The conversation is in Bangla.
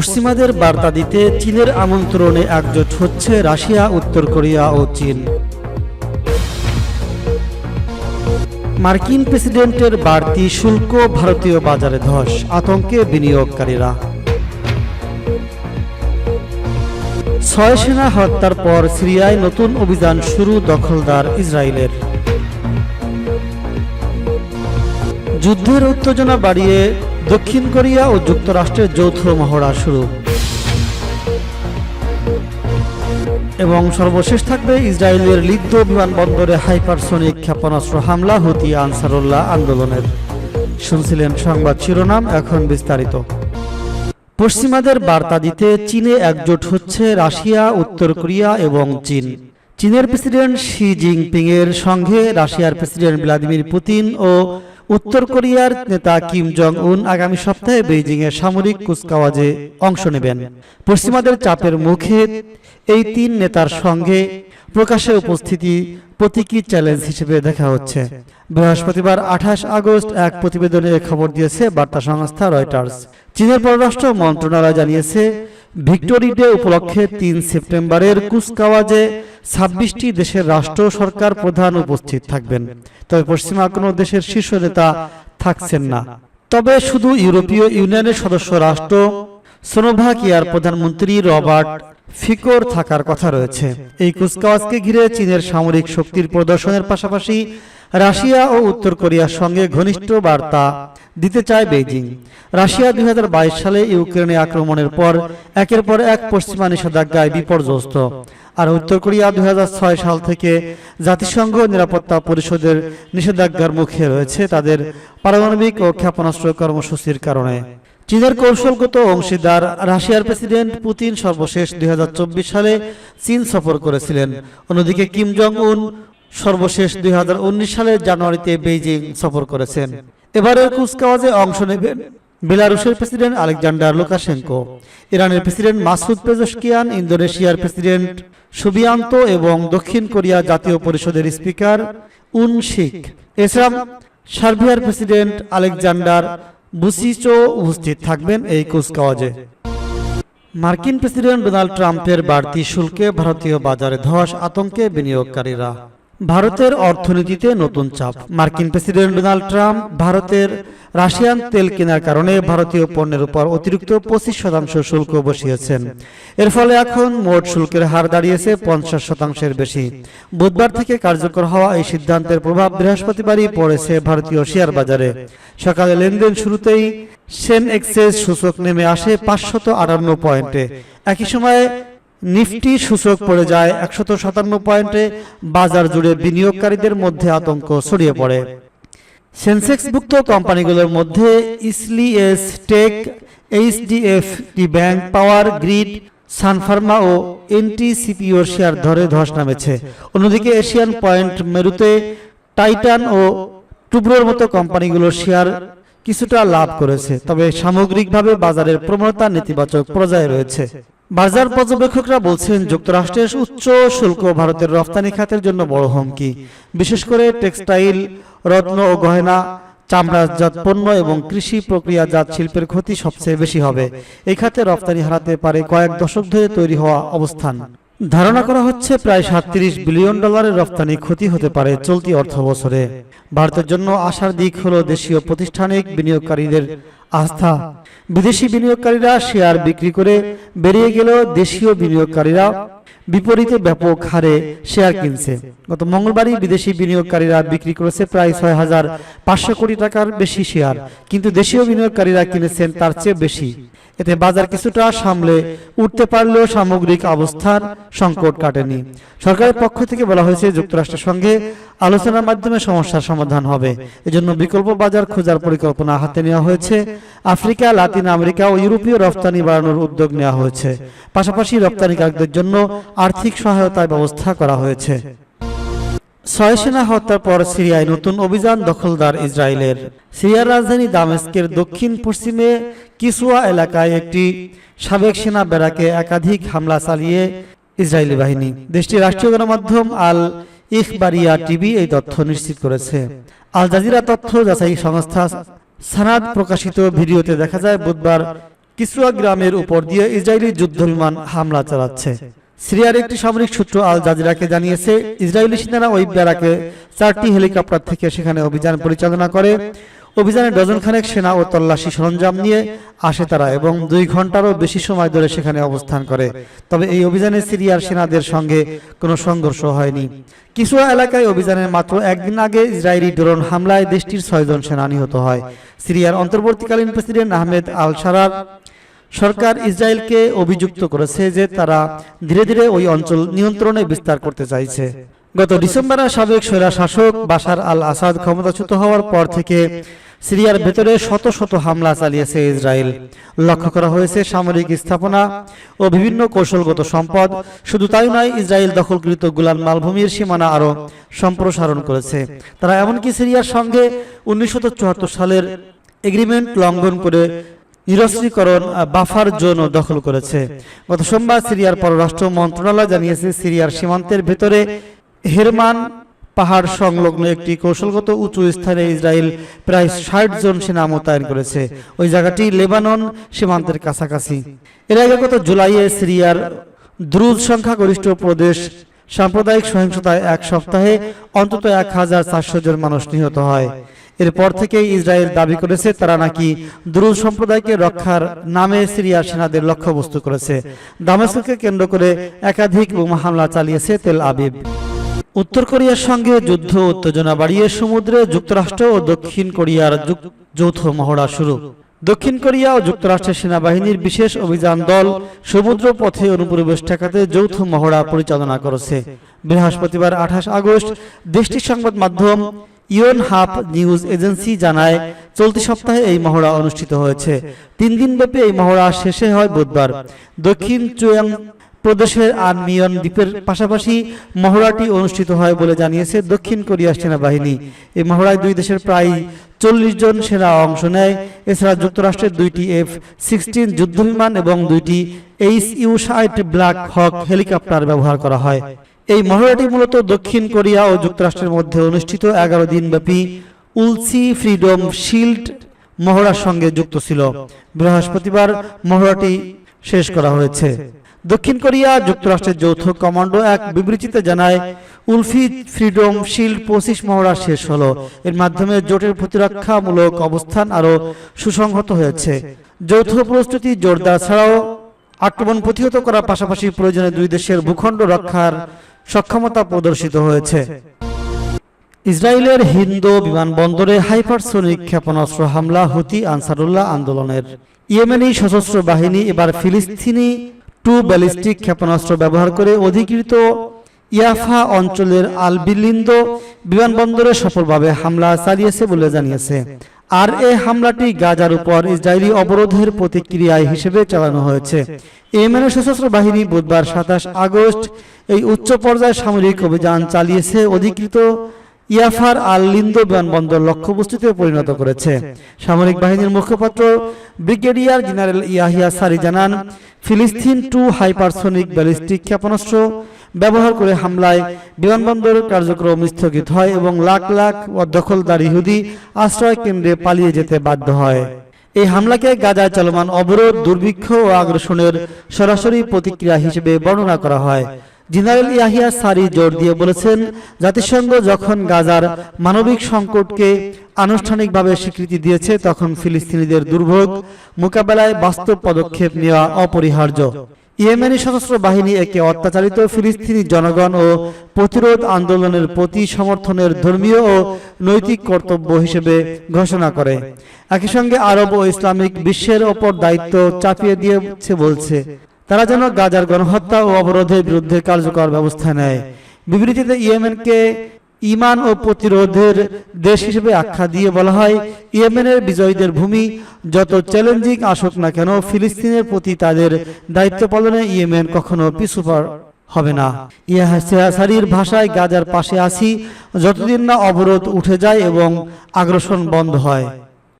পশ্চিমাদের বার্তা দিতে চীনের আমন্ত্রণে একজোট হচ্ছে রাশিয়া, উত্তর কোরিয়া ও চীন। মার্কিন প্রেসিডেন্টের বাড়তি শুল্ক ভারতীয় বাজারে ধস, আতঙ্কে বিনিয়োগকারীরা। ছয় সেনা হত্যার পর সিরিয়ায় নতুন অভিযান শুরু দখলদার ইসরায়েলের। যুদ্ধের উত্তেজনা বাড়িয়ে দক্ষিণ কোরিয়া ও যুক্তরাষ্ট্রের যৌথ মহড়া শুরু। এবং সর্বশেষ থাকবে ইসরায়েলের লিদ্দ বিমানবন্দরে হাইপারসোনিক ক্ষেপণাস্ত্র হামলা, হুতি আনসারুল্লাহ আন্দোলনের। শুনছিলেন সংবাদ শিরোনাম, এখন বিস্তারিত। পশ্চিমাদের বার্তা দিতে চীনে একজোট হচ্ছে রাশিয়া, উত্তর কোরিয়া এবং চীন। চীনের প্রেসিডেন্ট শি জিনপিং এর সঙ্গে রাশিয়ার প্রেসিডেন্ট ভ্লাদিমির পুতিন ও উত্তর কোরিয়ার নেতা কিম জং উন আগামী সপ্তাহে বেইজিংয়ে সামরিক কুচকাওয়াজে অংশ নেবেন। পশ্চিমাদের চাপের মুখে এই তিন নেতার সঙ্গে প্রকাশ্যে উপস্থিতি প্রতীকী চ্যালেঞ্জ হিসেবে দেখা হচ্ছে। বৃহস্পতিবার আঠাশ আগস্ট এক প্রতিবেদনে খবর দিয়েছে বার্তা সংস্থা রয়টার্স। চীনের পররাষ্ট্র মন্ত্রণালয় জানিয়েছে ভিক্টোরি ডে উপলক্ষে তিন সেপ্টেম্বরের কুচকাওয়াজে ছাব্বিশটি দেশের রাষ্ট্র সরকার প্রধান উপস্থিত থাকবেন। তবে পশ্চিমা কোনো দেশের শীর্ষ নেতা থাকছেন না। তবে শুধু ইউরোপীয় ইউনিয়নের সদস্য রাষ্ট্র, স্লোভাকিয়ার প্রধানমন্ত্রী রবার্ট ফিকোর থাকার কথা রয়েছে। এই কুচকাওয়াজকে ঘিরে চীনের সামরিক শক্তির প্রদর্শনের পাশাপাশি রাশিয়া ও উত্তর কোরিয়ার সঙ্গে ঘনিষ্ঠ বার্তা দিতে চায় বেইজিং। রাশিয়া দুই হাজার বাইশ সালে ইউক্রেনে আক্রমণের পর একের পর এক পশ্চিমা নিষেধাজ্ঞায় বিপর্যস্ত। আর উত্তর কোরিয়া দুই সাল থেকে জাতিসংঘ নিরাপত্তা পরিষদের নিষেধাজ্ঞার মুখে রয়েছে তাদের পারমাণবিক ও ক্ষেপণাস্ত্র কর্মসূচির কারণে। চীনের কৌশলগত অংশীদার রাশিয়ার প্রেসিডেন্ট পুতিন সর্বশেষ দুই হাজার চব্বিশ সালে চীন সফর করেছিলেন। অন্যদিকে কিম জং উন সর্বশেষ দুই হাজার উনিশ সালের জানুয়ারিতে বেইজিং সফর করেছেন। এবারের কুচকাওয়াজে অংশ নেবেন বেলারুশের প্রেসিডেন্ট আলেকজান্ডার লুকাশেঙ্কো, ইরানের প্রেসিডেন্ট মাসুদ পেজস্কিয়ান ইন্দোনেশিয়ার প্রেসিডেন্ট সুবিয়ান্ত এবং দক্ষিণ কোরিয়া জাতীয় পরিষদের স্পিকার উন শিখ। এছাড়া সার্বিয়ার প্রেসিডেন্ট আলেকজান্ডার বুসিচো উপস্থিত থাকবেন এই কুচকাওয়াজে। মার্কিন প্রেসিডেন্ট ডোনাল্ড ট্রাম্পের বাড়তি শুল্কে ভারতীয় বাজারে ধস আতঙ্কে বিনিয়োগকারীরা। ভারতের অর্থনীতিতে নতুন চাপ। মার্কিন প্রেসিডেন্ট ডোনাল্ড ট্রাম্প ভারতের রাশিয়ান তেল কেনার কারণে ভারতীয় পণ্যের উপর অতিরিক্ত পঁচিশ শতাংশ শুল্ক বসিয়েছেন। এর ফলে এখন মোট শুল্কের হার দাঁড়িয়েছে পঞ্চাশ শতাংশের বেশি। বুধবার থেকে কার্যকর হওয়া এই সিদ্ধান্তের প্রভাব বৃহস্পতিবারই পড়েছে ভারতীয় শেয়ার বাজারে। সকালে লেনদেন শুরুতেই সেন এক্সেস সূচক নেমে আসে পাঁচশত আটান্ন পয়েন্টে। একই সময়ে নিফটি সূচক পড়ে যায় একশত সাতান্ন পয়েন্টে, বাজার জুড়ে বিনিয়োগকারীদের মধ্যে আতঙ্ক ছড়িয়ে পড়ে। সেন্সেক্সভুক্ত কোম্পানিগুলোর মধ্যে ইসলিএস টেক এইচডিএফ টি bank power, grid, Sun Pharma ও এনটিসিপিওর শেয়ার ধরে ধস নামেছে। অন্যদিকে এশিয়ান পয়েন্ট মেরুতে টাইটান ও টুব্রোর মতো কোম্পানিগুলোর শেয়ার কিছুটা লাভ করেছে, তবে সামগ্রিকভাবে বাজারের প্রবণতা নেতিবাচক পর্যায়ে রয়েছে। বাজার পর্যবেক্ষকরা বলছেন যুক্তরাষ্ট্রের উচ্চ শুল্ক ভারতের রপ্তানি খাতের জন্য বড় হুমকি। বিশেষ করে টেক্সটাইল, রত্ন ও গয়না, চামড়াজাত পণ্য এবং কৃষি প্রক্রিয়াজাত শিল্পের ক্ষতি সবচেয়ে বেশি হবে। এই খাতে রফতানি হারাতে পারে কয়েক দশক ধরে তৈরি হওয়া অবস্থান। ধারণা করা হচ্ছে প্রায় সাতত্রিশ বিলিয়ন ডলারের রপ্তানি ক্ষতি হতে পারে চলতি অর্থ বছরে ভারতের জন্য আসার দিক হল দেশীয় প্রতিষ্ঠানিক বিনিয়োগকারীদের আস্থা। বিদেশি বিনিয়োগকারীরা শেয়ার বিক্রি করে বেরিয়ে গেলেও দেশীয় বিনিয়োগকারীরা বিপরীতে ব্যাপক হারে শেয়ার কিনছে। গত মঙ্গলবারই বিদেশি বিনিয়োগকারীরা বিক্রি করেছে প্রায় ছয় হাজার পাঁচশো কোটি টাকার বেশি শেয়ার, কিন্তু দেশীয় বিনিয়োগকারীরা কিনেছেন তার চেয়ে বেশি। এতে বাজার কিছুটা সামলে উঠতে পারলেও সামগ্রিক অবস্থার সংকট কাটেনি। সরকারের পক্ষ থেকে বলা হয়েছে, যুক্তরাষ্ট্রের সঙ্গে আলোচনার মাধ্যমে সমস্যার সমাধান হবে। এজন্য বিকল্প বাজার খোঁজার পরিকল্পনা হাতে নেওয়া হয়েছে। আফ্রিকা, লাতিন আমেরিকা ও ইউরোপীয় রপ্তানি বাড়ানোর উদ্যোগ নেওয়া হয়েছে। পাশাপাশি রপ্তানিকারকদের জন্য আর্থিক সহায়তার ব্যবস্থা করা হয়েছে। ছয় সেনা হত্যার পর সিরিয়ায় নতুন অভিযান দখলদার ইসরায়েলের। সিরিয়ার রাজধানী দামেস্কের দক্ষিণ পশ্চিমে কিসুয়া এলাকায় একটি সাবেক সেনা বেড়াকে একাধিক হামলা চালিয়ে ইসরায়েলি বাহিনী। দেশটির রাষ্ট্রীয় গণমাধ্যম আল ইখবারিয়া টিভি এই তথ্য নিশ্চিত করেছে। আল জাজিরা তথ্য যাচাই সংস্থা সানাদ প্রকাশিত ভিডিওতে দেখা যায়, বুধবার কিসুয়া গ্রামের উপর দিয়ে ইসরায়েলি যুদ্ধ বিমান হামলা চালাচ্ছে। সিরিয়ার একটি সামরিক সূত্র আল জাজিরাকে জানিয়েছে, ইসরায়েলি সেনারা ওই ব্যারাকে চারটি হেলিকপ্টার থেকে সেখানে অভিযান পরিচালনা করে। অভিযানে ডজন খানেক সেনা ও তল্লাশি সরঞ্জাম নিয়ে আসে তারা এবং দুই ঘন্টারও বেশি সময় ধরে সেখানে অবস্থান করে। তবে এই অভিযানে সিরিয়ার সেনাদের সঙ্গে কোনো সংঘর্ষ হয়নি। কিসুয়া এলাকায় অভিযানের মাত্র একদিন আগে ইসরায়েলি ড্রোন হামলায় দেশটির ছয়জন সেনা নিহত হয়। সিরিয়ার অন্তর্বর্তীকালীন প্রেসিডেন্ট আহমেদ আল সারার সরকার ইসরায়েলকে অভিযুক্ত করেছে যে তারা ধীরে ধীরে ওই অঞ্চল নিয়ন্ত্রণে বিস্তার করতে চাইছে। গত ডিসেম্বরে সাবেক স্বৈরা শাসক বাশার আল আসাদ ক্ষমতাচ্যুত হওয়ার পর থেকে সিরিয়ার ভেতরে শত শত হামলা চালিয়েছে ইসরায়েল। লক্ষ্য করা হয়েছে সামরিক স্থাপনা ও বিভিন্ন কৌশলগত সম্পদ। শুধু তাই নয়, ইসরায়েল দখলকৃত গুলান মালভূমির সীমানা আরও সম্প্রসারণ করেছে। তারা এমনকি সিরিয়ার সঙ্গে উনিশশো চুয়াত্তর সালের এগ্রিমেন্ট লঙ্ঘন করে নিরস্ত্রীকরণ বাফার জোনও দখল করেছে। গত সোমবার সিরিয়ার পররাষ্ট্র মন্ত্রণালয় জানিয়েছে, সিরিয়ার সীমান্তের ভেতরে হেরমান পাহাড় সংলগ্ন একটি কৌশলগত উঁচু স্থানে ইসরায়েল প্রায় ষাট জন সেনা মোতায়েন করেছে। ওই জায়গাটি লেবানন সীমান্তের কাছাকাছি। এর আগে গত জুলাইয়ে সিরিয়ার দ্রুজ সংখ্যাগরিষ্ঠ প্রদেশ সাম্প্রদায়িক সহিংসতায় এক সপ্তাহে অন্তত এক হাজার চারশো জন মানুষ নিহত হয়। এরপর থেকেই ইসরায়েল দাবি করেছে তারা নাকি দ্রুজ সম্প্রদায়কে রক্ষার নামে সিরিয়ার সেনাদের লক্ষ্যবস্তু করেছে। দামেস্ককে কেন্দ্র করে একাধিক বোমা হামলা চালিয়েছে তেল আবিব। উত্তর কোরিয়ার সঙ্গে যুদ্ধ উত্তেজনা বাড়িয়ে সমুদ্রে যুক্তরাষ্ট্র ও দক্ষিণ কোরিয়ার যৌথ মহড়া শুরু। দক্ষিণ কোরিয়া ও যুক্তরাষ্ট্রের সেনাবাহিনীর বিশেষ অভিযান দল সমুদ্র পথে অনুপ্রবেশ ঠেকাতে যৌথ মহড়া পরিচালনা করেছে। বৃহস্পতিবার আঠাশ আগস্ট দেশটির সংবাদ মাধ্যম ইয়ন হাফ নিউজ এজেন্সি জানায়, চলতি সপ্তাহে এই মহড়া অনুষ্ঠিত হয়েছে। তিন দিন ব্যাপী এই মহড়া শেষে হয় বুধবার। দক্ষিণ চুয়াং প্রদেশের আনমিয়ন দ্বীপের পাশাপাশি মহড়াটি অনুষ্ঠিত হয় বলে জানিয়েছে দক্ষিণ কোরিয়ার সেনাবাহিনী। এই মহড়ায় দুই দেশের প্রায় চল্লিশ জন সেনা অংশ নেয়। এছাড়া যুক্তরাষ্ট্রের দুইটি এফ সিক্সটিন যুদ্ধবিমান এবং দুইটি H U Black Hawk helicopter ব্যবহার করা হয়। এই মহড়াটি মূলত দক্ষিণ কোরিয়া ও যুক্তরাষ্ট্রের মধ্যে অনুষ্ঠিত এগারো দিনব্যাপী উলসি ফ্রিডম শিল্ড মহড়ার সঙ্গে যুক্ত ছিল। বৃহস্পতিবার মহড়াটি শেষ করা হয়েছে। দক্ষিণ কোরিয়া যুক্তরাষ্ট্রের যৌথ কমান্ডো এক বিবৃতিতে জানায়, উলফি ফ্রিডম শিল্ড পঁচিশ মহড়া শেষ হলো। এর মাধ্যমে জোটের প্রতিরক্ষামূলক অবস্থান আরও সুসংহত হয়েছে। যৌথ প্রস্তুতি জোরদার ছাড়াও আক্রমণ প্রতিহত করার পাশাপাশি প্রয়োজনে দুই দেশের ভূখণ্ড রক্ষার সক্ষমতা প্রদর্শিত হয়েছে। ইসরায়েলের হিন্দু বিমানবন্দরে হাইপারসোনিক ক্ষেপণাস্ত্র হামলা হুতি আনসারুল্লাহ আন্দোলনের। ইয়েমেনি সশস্ত্র বাহিনী এবার ফিলিস্তিনি টু ব্যালিস্টিক ক্ষেপণাস্ত্র ব্যবহার করে অধিকৃত ইয়াফা অঞ্চলের আলবিলিন্দ বিমানবন্দরে সফলভাবে হামলা চালিয়েছে বলে জানিয়েছে। আর এ হামলাটি গাজার উপর ইসরায়েলি অবরোধের প্রতিক্রিয়ায় হিসেবে চালানো হয়েছে। ইয়েমেনের সশস্ত্র বাহিনী বুধবার সাতাশ আগস্ট এই উচ্চ পর্যায়ের সামরিক অভিযান চালিয়েছে। অধিকৃত ইয়াফার আল লিন্দ বিমানবন্দর লক্ষ্যবস্তুতে পরিণত করেছে। সামরিক বাহিনীর মুখপাত্র ব্রিগেডিয়ার জেনারেল ইয়াহিয়া সারি জানান, ফিলিস্তিন টু হাইপারসোনিক ব্যালিস্টিক ক্ষেপণাস্ত্র ব্যবহার করে হামলায় বিমানবন্দর কার্যক্রম স্থগিত হয় এবং লাখ লাখ দখলদার ইহুদি আশ্রয় কেন্দ্রে পালিয়ে যেতে বাধ্য হয়। এই হামলাকে গাজায় চলমান অবরোধ, দুর্ভিক্ষ ও আগ্রাসনের সরাসরি প্রতিক্রিয়া হিসেবে বর্ণনা করা হয়। জেনারেল ইয়াহিয়া সারি জোর দিয়ে বলেছেন, জাতিসংঘ যখন গাজার মানবিক সংকটকে আনুষ্ঠানিকভাবে স্বীকৃতি দিয়েছে, তখন ফিলিস্তিনিদের দুর্ভোগ মোকাবেলায় বাস্তব পদক্ষেপ নেওয়া অপরিহার্য। ইয়েমেনি সশস্ত্র বাহিনী একে অত্যাচারিত ফিলিস্তিনি জনগণ ও প্রতিরোধ আন্দোলনের প্রতি সমর্থনের ধর্মীয় ও নৈতিক কর্তব্য হিসেবে ঘোষণা করে। একই সঙ্গে আরব ও ইসলামিক বিশ্বের ওপর দায়িত্ব চাপিয়ে দিয়েছে বলছে। তারা যেন গাজার গণহত্যা ও অবরোধের বিরুদ্ধে কার্যকর ব্যবস্থা নেয়। বিবৃতিতে ইয়েমেনকে ইমান ও প্রতিরোধের দেশ হিসেবে আখ্যা দিয়ে বলা হয়, ইয়েমেনের বিজয়ীদের ভূমি যত চ্যালেঞ্জিং আসুক না কেন, ফিলিস্তিনের প্রতি তাদের দায়িত্ব পালনে ইয়েমেন কখনো পিছুপার হবে না। ইয়াহাসারির ভাষায়, গাজার পাশে আছি, যতদিন না অবরোধ উঠে যায় এবং আগ্রাসন বন্ধ হয়।